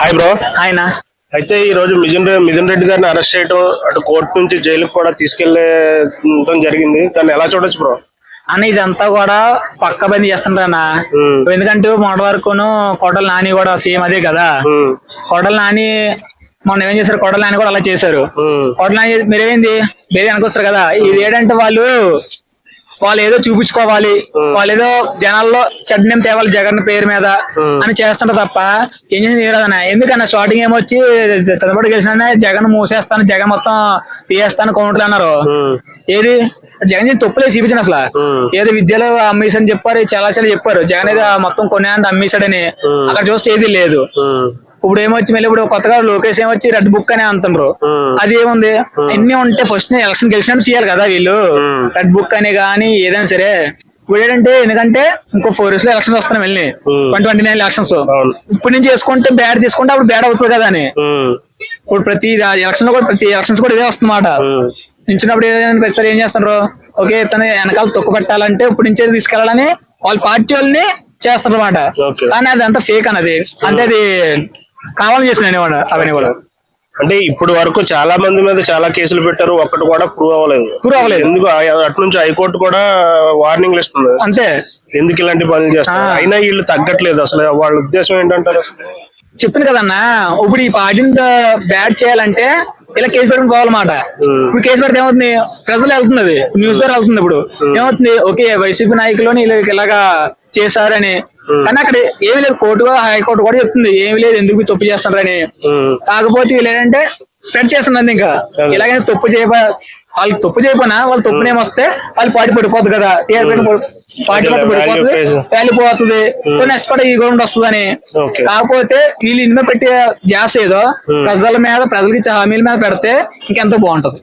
Hi bro ఆయన అయితే ఈ రోజు మిథున్ మిథున్ రెడ్డి గారిని అరెస్ట్ చేయడం అటు కోర్టు నుంచి జైలుకి కూడా తీసుకెళ్ళే జరిగింది. దాన్ని ఎలా చూడొచ్చు బ్రో అన్న ఇదంతా కూడా పక్క బందీ చేస్తుంటారన్న ఉమ్, ఎందుకంటే మొన్నటి వరకును కొడల నాని కూడా సేమ్ అదే కదా. కొడల నాని మొన్న ఏం చేశారు? కొడల నాని కూడా అలా చేశారు. కొడల నాని మీరేమైంది? వేరే అనుకొస్తారు కదా. ఇది ఏంటంటే వాళ్ళు వాళ్ళు ఏదో చూపించుకోవాలి వాళ్ళు ఏదో జనాల్లో చెడ్డం తేవాలి జగన్ పేరు మీద. అని చేస్తుంటారు తప్ప ఏం చేసి తీరదన్న ఎందుకన్నా స్టార్టింగ్ ఏమొచ్చి చంద్రబాబు గెలిచిన జగన్ మూసేస్తాను జగన్ మొత్తం తీయేస్తాను కౌంటర్ అన్నారు. ఏది? జగన్ తప్పులే చూపించాను అసలు. ఏదో విద్యలో అమ్మేసని చెప్పారు చాలా చాలా చెప్పారు. జగన్ ఏదో మొత్తం కొనే అమ్మేశాడని. అక్కడ చూస్తే ఏది లేదు. ఇప్పుడు ఏమొచ్చి మళ్ళీ ఇప్పుడు కొత్తగా లోకేష్ ఏమొచ్చి రెడ్ బుక్ అని అంటుండ్రు ఉమ్, అది ఏముంది ఎన్ని ఉంటే ఫస్ట్ ఎలక్షన్ గెలిచినట్టు చేయాలి కదా వీళ్ళు. రెడ్ బుక్ అని కానీ ఏదైనా సరే. ఇప్పుడు ఏంటంటే ఎందుకంటే ఇంకో ఫోర్ ఇయర్స్లో ఎలక్షన్ వస్తున్నాయి Hmm. Twenty twenty nine elections ఇప్పుడు నుంచి చేసుకుంటే బ్యాడ్ చేసుకుంటే అప్పుడు బ్యాడ్ అవుతుంది కదా అని. ఇప్పుడు ప్రతి ఎలక్షన్లో కూడా ప్రతి ఎలక్షన్స్ కూడా ఇదే వస్తుందన్నమాట. ఉమ్, నించున్నప్పుడు ఏదైనా ప్రతిసారి ఏం చేస్తున్నారు ఓకే తన వెనకాల తొక్కు పెట్టాలంటే ఇప్పుడు నుంచే తీసుకెళ్ళాలని వాళ్ళ పార్టీ వాళ్ళని చేస్తారు అనమాట కానీ అది అంతా ఫేక్ అన్నది. అంటే అది కావాలని చేసిన అనేవాడు అవన్నీ కూడా. అంటే ఇప్పుడు వరకు చాలా మంది మీద చాలా కేసులు పెట్టారు ఒక్కటి కూడా ప్రూవ్ అవ్వలేదు. Prove అవ్వలేదు. ఎందుకు? అటు నుంచి హైకోర్టు కూడా వార్నింగ్లు ఇస్తుంది. అంతే. ఎందుకు ఇలాంటి పనులు చేస్తారు. అయినా వీళ్ళు తగ్గట్లేదు అసలు. వాళ్ళ ఉద్దేశం ఏంటంటారు? చెప్తుంది కదన్నా ఇప్పుడు ఈ పార్టీని బ్యాట్ చేయాలంటే ఇలా కేసు పెట్టుకుని పోవాలన్నమాట. ఇప్పుడు కేసు పెడితే ఏమవుతుంది? ప్రజలు వెళ్తున్నది. న్యూస్ ద్వారా వెళ్తుంది ఇప్పుడు. ఏమవుతుంది? ఓకే వైసీపీ నాయకులు వీళ్ళకి ఇలాగా చేశారని కానీ అక్కడ ఏమీ లేదు. కోర్టు హైకోర్టు కూడా చెప్తుంది. ఏమీ లేదు. ఎందుకు తప్పు చేస్తున్నారని. కాకపోతే వీళ్ళు ఏంటంటే స్ప్రెడ్ చేస్తున్నది ఇంకా. ఇలాగైనా తప్పు చేయబ వాళ్ళు తప్పు చేయకపోయినా వాళ్ళు తప్పునేం వస్తే వాళ్ళు పార్టీ పడిపోతుంది కదా. టీఆర్పీ పార్టీ పట్టు పడిపోతుంది Value వాల్యూ పోతుంది. సో నెక్స్ట్ కూడా ఈ గవర్నమెంట్ వస్తుందని. ఓకే. కాకపోతే వీళ్ళు ఇన్ని పెట్టే జాస్ ఏదో. ప్రజల మీద ప్రజలకి ఇచ్చే హామీల మీద పెడితే ఇంకెంతో బాగుంటది.